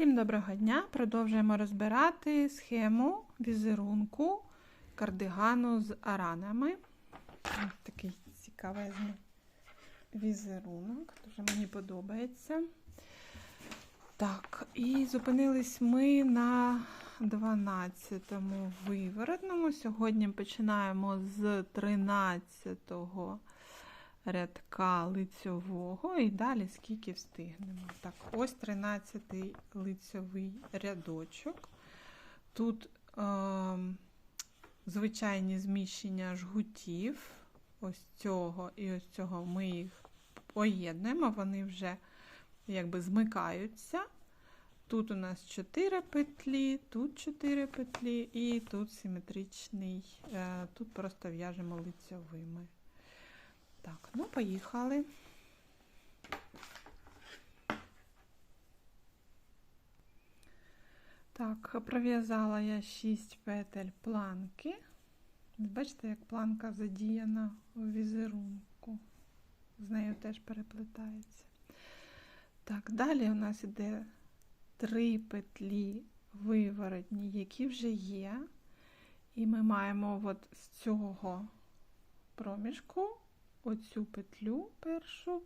Всім доброго дня! Продовжуємо розбирати схему візерунку кардигану з аранами. Такий цікавезний візерунок, дуже мені подобається. Так, і зупинились ми на 12-му виворотному. Сьогодні починаємо з 13-го рядка лицьового і далі скільки встигнемо. Так, ось 13-й лицьовий рядочок. Тут е, звичайні зміщення жгутів, ось цього і ось цього ми їх поєднуємо, вони вже якби змикаються. Тут у нас 4 петлі, тут 4 петлі і тут симетричний, е, тут просто в'яжемо лицьовими. Так, ну поїхали. Так, пров'язала я 6 петель планки. Бачите, як планка задіяна у візерунку. З нею теж переплетається. Так, далі у нас іде 3 петлі виворотні, які вже є. І ми маємо от з цього проміжку оцю петлю першу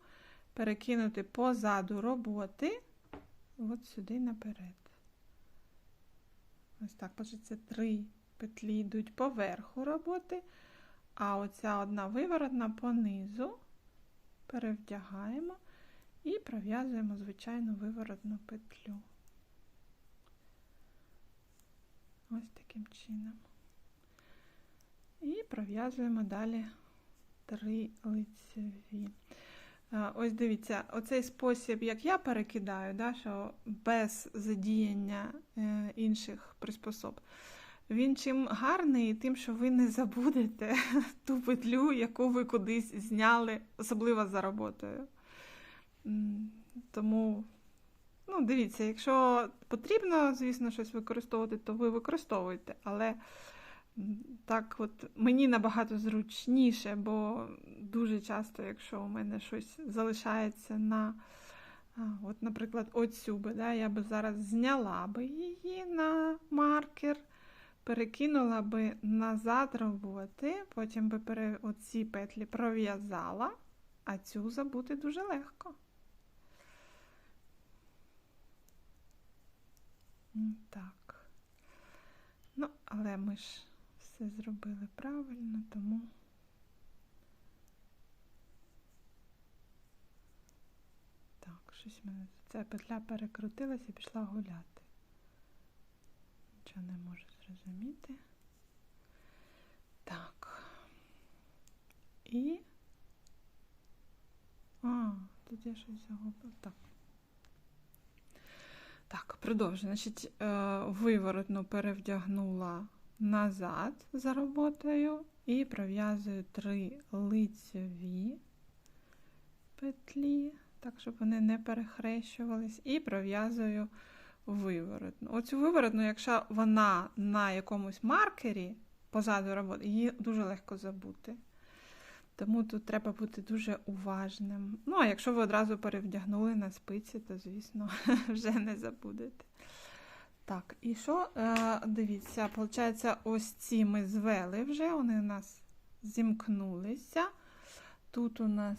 перекинути позаду роботи, от сюди наперед. Ось так, бачите, три петлі йдуть поверху роботи, а оця одна виворотна понизу перевдягаємо і пров'язуємо звичайну виворотну петлю. Ось таким чином. І пров'язуємо далі три лицеві. Ось дивіться, оцей спосіб, як я перекидаю, да, що без задіяння е, інших приспособ, він чим гарний, тим, що ви не забудете ту петлю, яку ви кудись зняли, особливо за роботою. Тому, ну, дивіться, якщо потрібно, звісно, щось використовувати, то ви використовуєте, але так, от мені набагато зручніше, бо дуже часто, якщо у мене щось залишається на, от, наприклад, оцю да, я би зараз зняла би її на маркер, перекинула би назад роботи, потім би пере, оці петлі пров'язала, а цю забути дуже легко. Так. Ну, але ми ж все зробили правильно, тому так, щось мене ця петля перекрутилася і пішла гуляти. Нічого не можу зрозуміти. Так. І. А, тут я щось загубила. Так. Так, продовжую. Значить, е, виворотну перевдягнула назад за роботою і пров'язую три лицеві петлі, так, щоб вони не перехрещувались, і пров'язую виворотну. Оцю виворотну, якщо вона на якомусь маркері позаду роботи, її дуже легко забути. Тому тут треба бути дуже уважним. Ну, а якщо ви одразу перевдягнули на спиці, то, звісно, вже не забудете. Так, і що? Е, дивіться, виходить, ось ці ми звели вже, вони у нас зімкнулися. Тут у нас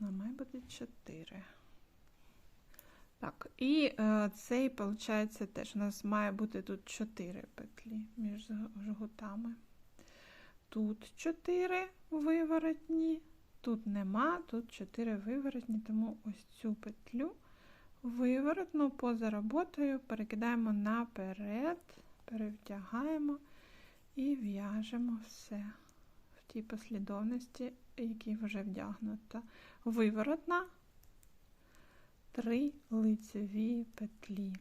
має бути 4. Так, і е, цей, виходить, теж у нас має бути тут 4 петлі між жгутами. Тут 4 виворотні. Тут нема, тут 4 виворотні, тому ось цю петлю виворотну поза роботою перекидаємо наперед, перевтягаємо і в'яжемо все в тій послідовності, якій вже вдягнута. Виворотна, 3 лицеві петлі.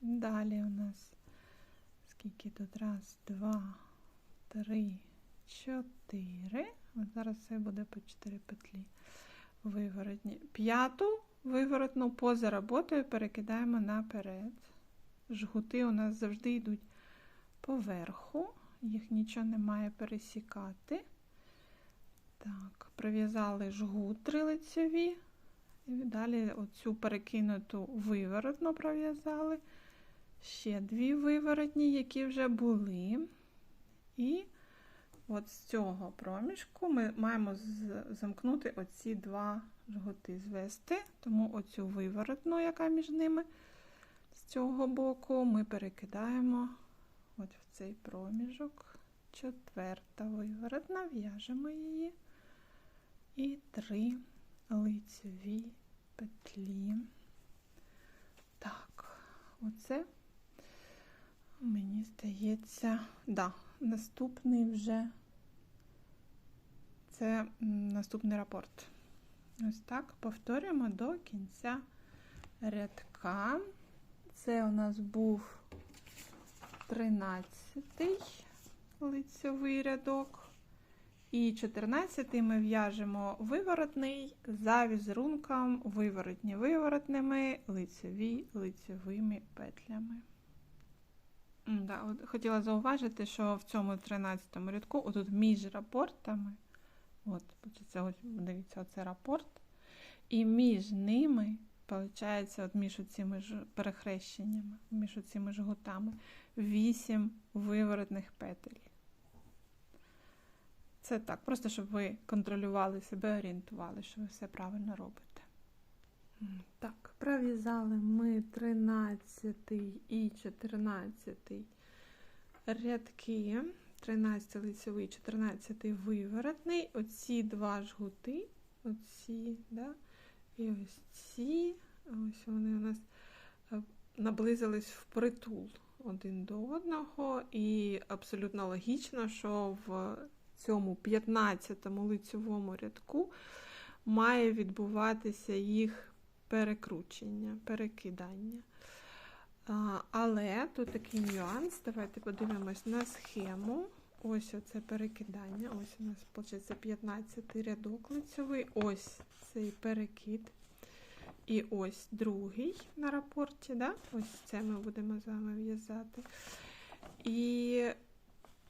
Далі у нас скільки тут? Раз, два, три, чотири. От зараз це буде по 4 петлі виворотні. П'яту виворотну поза роботою перекидаємо наперед. Жгути у нас завжди йдуть поверху, їх нічого не має пересікати. Так, прив'язали жгут три лицеві. І далі оцю перекинуту виворотну пров'язали. Ще дві виворотні, які вже були. І от з цього проміжку ми маємо замкнути оці два жгути, звести. Тому оцю виворотну, яка між ними з цього боку, ми перекидаємо от в цей проміжок. Четверта виворотна, в'яжемо її. І три лицеві петлі. Так, оце, мені здається, да, наступний вже це наступний рапорт. Ось так повторюємо до кінця рядка. Це у нас був 13-й лицевий рядок. І 14 ми в'яжемо виворотний за візерунком виворотні виворотними, лицеві лицевими петлями. Да, от Хотіла зауважити, що в цьому 13 рядку, отут між рапортами, от, це ось, дивіться, оце рапорт, і між ними, виходить, от між цими ж перехрещеннями, між цими жгутами, 8 виворотних петель. Це так, просто щоб ви контролювали себе, орієнтували, що ви все правильно робите. Так, пров'язали ми 13 і 14 рядки, 13 лицевий, 14 виворотний. Оці два жгути, оці, да, і ось ці, ось вони у нас е, наблизились в притул один до одного, і абсолютно логічно, що в цьому 15 му лицевому рядку має відбуватися їх перекручення, перекидання. Але тут такий нюанс. Давайте подивимось на схему. Ось оце перекидання. Ось у нас, виходить, 15 рядок лицевий, ось цей перекид. І ось другий на рапорті. да? Ось це ми будемо з вами в'язати. І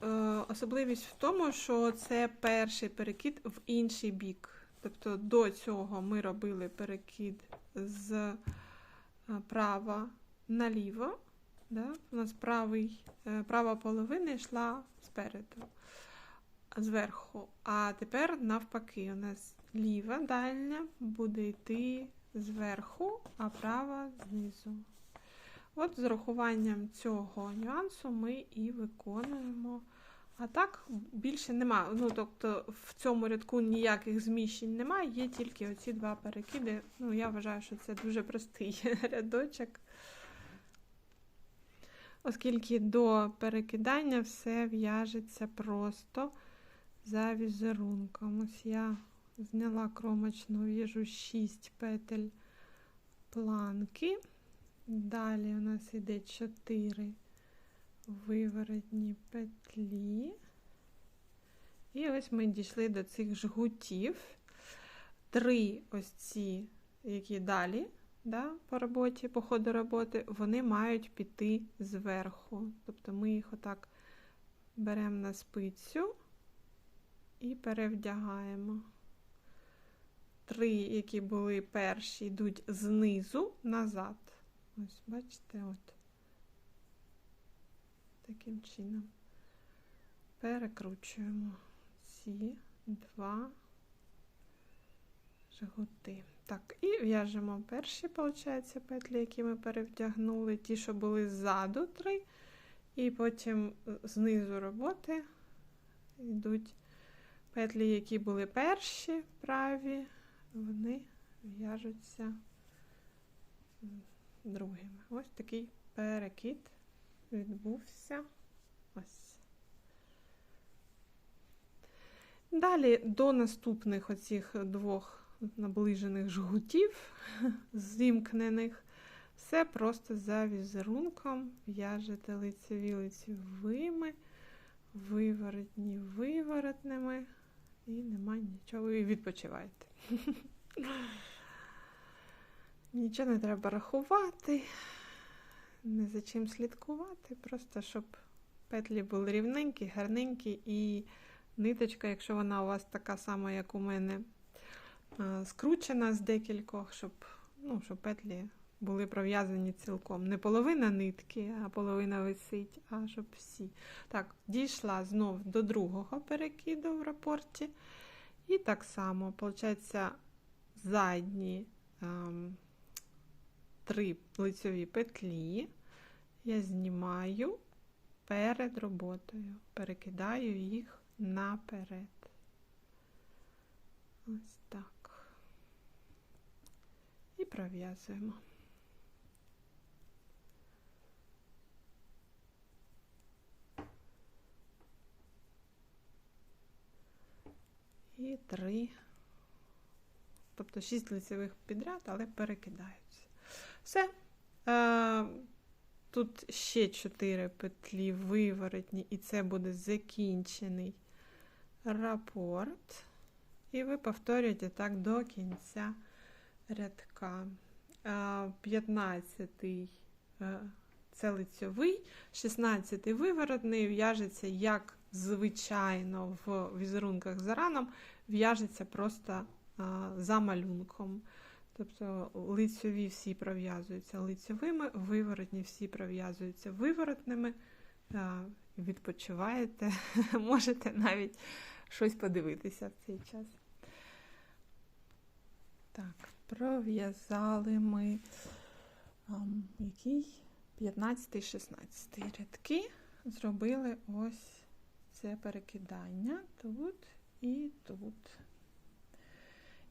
Е, особливість в тому, що це перший перекид в інший бік. Тобто до цього ми робили перекид з е, права наліво. Да? У нас правий, е, права половина йшла спереду, зверху. А тепер, навпаки, у нас ліва дальня буде йти зверху, а права знизу. От з урахуванням цього нюансу ми і виконуємо. А так, більше нема. Ну, тобто, в цьому рядку ніяких зміщень немає, є тільки оці два перекиди. Ну, я вважаю, що це дуже простий рядочок. Оскільки до перекидання все в'яжеться просто за візерунком. Ось я зняла кромочну, в'яжу 6 петель планки. Далі у нас йде 4 виворотні петлі. І ось ми дійшли до цих жгутів. Три ось ці, які далі, да, по роботі, по ходу роботи, вони мають піти зверху. Тобто ми їх отак беремо на спицю і перевдягаємо. Три, які були перші, йдуть знизу назад. Ось, бачите, от. Таким чином перекручуємо ці два жгути. Так, і в'яжемо перші, виходить, петлі, які ми перевдягнули, ті, що були ззаду три, і потім знизу роботи йдуть петлі, які були перші праві, вони в'яжуться другими. Ось такий перекид відбувся. Ось. Далі до наступних оцих двох наближених жгутів, зімкнених, все просто за візерунком в'яжете лицеві лицевими, виворотні виворотними, і нема нічого, ви відпочиваєте. Нічого не треба рахувати не за чим слідкувати, просто щоб петлі були рівненькі, гарненькі і ниточка, якщо вона у вас така сама, як у мене, скручена з декількох, щоб, ну, щоб петлі були пров'язані цілком. Не половина нитки, а половина висить, а щоб всі. Так, дійшла знов до другого перекиду в рапорті. І так само, виходить, задні ем, три лицьові петлі я знімаю перед роботою, перекидаю їх наперед. Ось так. І пров'язуємо. І три, тобто шість лицевих підряд, але перекидаються. Все. Тут ще 4 петлі виворотні, і це буде закінчений рапорт. І ви повторюєте так до кінця рядка. 15 е, це лицьовий, 16 виворотний, в'яжеться, як звичайно, в візерунках за раном, в'яжеться просто за малюнком. Тобто лицьові всі пров'язуються лицьовими, виворотні всі пров'язуються виворотними. Відпочиваєте, можете навіть щось подивитися в цей час. Так, пров'язали ми який 15-16 рядки. Зробили ось це перекидання тут і тут.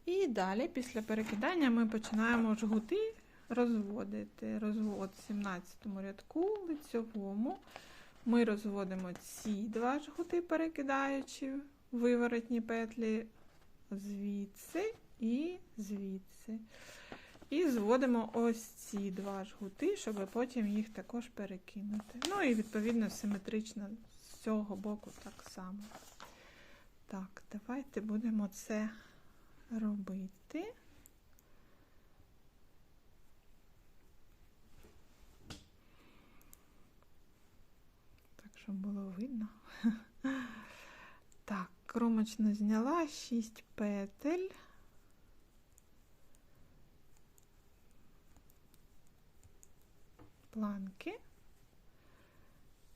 І далі, після перекидання, ми починаємо жгути розводити. Розвод в 17 рядку лицьовому. Ми розводимо ці два жгути, перекидаючи виворотні петлі звідси і звідси. І зводимо ось ці два жгути, щоб потім їх також перекинути. Ну і, відповідно, симетрично з цього боку так само. Так, давайте будемо це робити. Так, щоб було видно. Так, кромочно зняла 6 петель. Планки.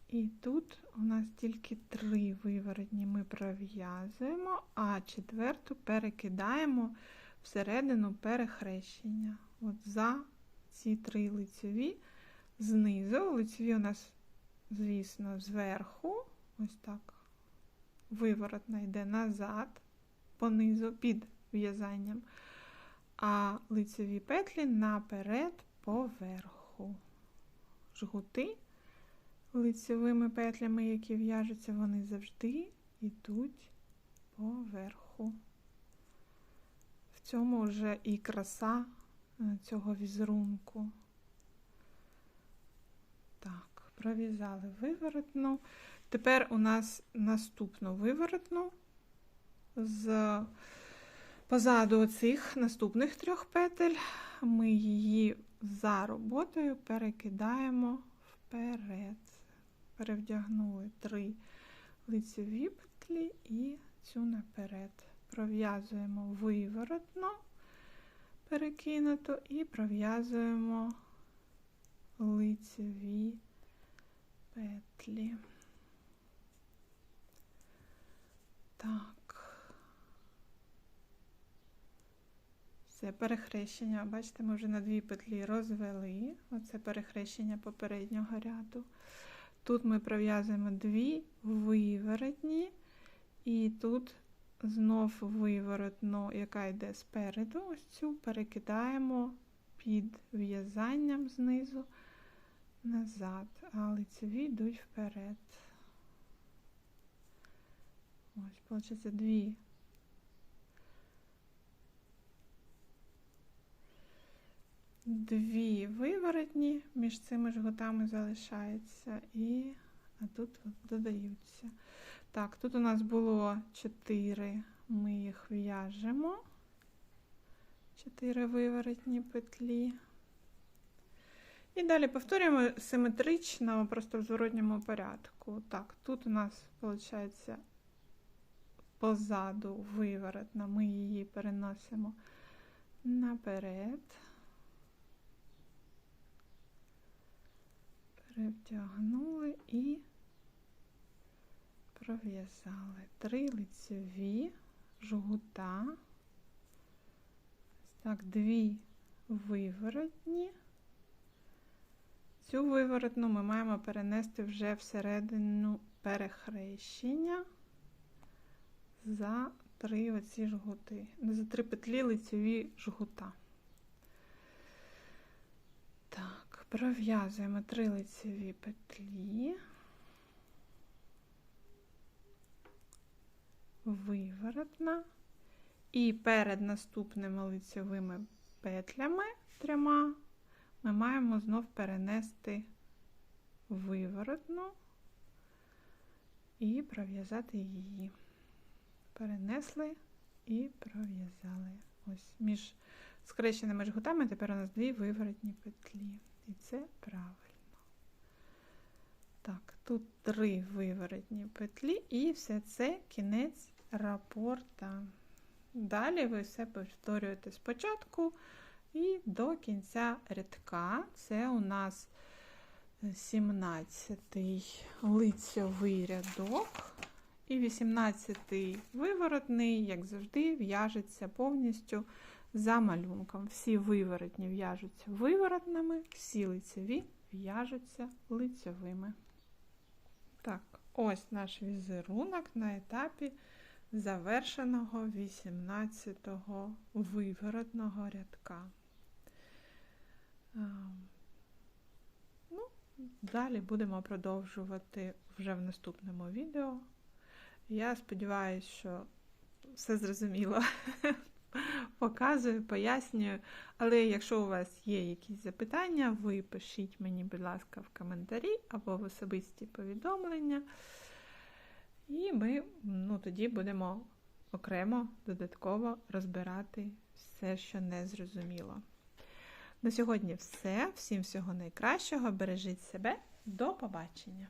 І тут у нас тільки три виворотні ми пров'язуємо, а четверту перекидаємо всередину перехрещення. От за ці три лицеві знизу. Лицеві у нас, звісно, зверху, ось так, виворотна йде назад, понизу, під в'язанням, а лицеві петлі наперед поверху. Жгути лицевими петлями, які в'яжуться, вони завжди йдуть поверху. В цьому вже і краса е, цього візерунку. Так, пров'язали виворотну. Тепер у нас наступну виворотну з позаду цих наступних трьох петель ми її за роботою перекидаємо вперед перевдягнули три лицеві петлі і цю наперед. Пров'язуємо виворотно перекинуту і пров'язуємо лицеві петлі. Так. Це перехрещення, бачите, ми вже на дві петлі розвели. Оце перехрещення попереднього ряду. Тут ми пров'язуємо дві виворотні, і тут знов виворотну, яка йде спереду, ось цю перекидаємо під в'язанням знизу назад, а лицеві йдуть вперед. Ось, виходить, дві. Дві виворотні між цими жгутами залишається, і а тут додаються. Так, тут у нас було 4, ми їх в'яжемо, 4 виворотні петлі. І далі повторюємо симетрично, просто в зворотньому порядку. Так, тут у нас, виходить, позаду виворотна, ми її переносимо наперед. Перевтягнули і пров'язали три лицеві жгута. Так, дві виворотні. Цю виворотну ми маємо перенести вже всередину перехрещення за три оці жгути, за три петлі лицеві жгута. Так, пров'язуємо три лицеві петлі. Виворотна. І перед наступними лицевими петлями трьома ми маємо знов перенести виворотну і пров'язати її. Перенесли і пров'язали. Ось між скрещеними жгутами тепер у нас дві виворотні петлі. І це правильно. Так, тут три виворотні петлі, і все це кінець рапорта. Далі ви все повторюєте спочатку і до кінця рядка. Це у нас 17-й лицьовий рядок. І 18-й виворотний, як завжди, в'яжеться повністю за малюнком. Всі виворотні в'яжуться виворотними, всі лицеві в'яжуться лицевими. Так, ось наш візерунок на етапі завершеного 18-го виворотного рядка. Ну, Далі будемо продовжувати вже в наступному відео. Я сподіваюся, що все зрозуміло. Показую, пояснюю. Але якщо у вас є якісь запитання, ви пишіть мені, будь ласка, в коментарі або в особисті повідомлення. І ми ну, тоді будемо окремо додатково розбирати все, що не зрозуміло. На сьогодні все. Всім всього найкращого. Бережіть себе. До побачення!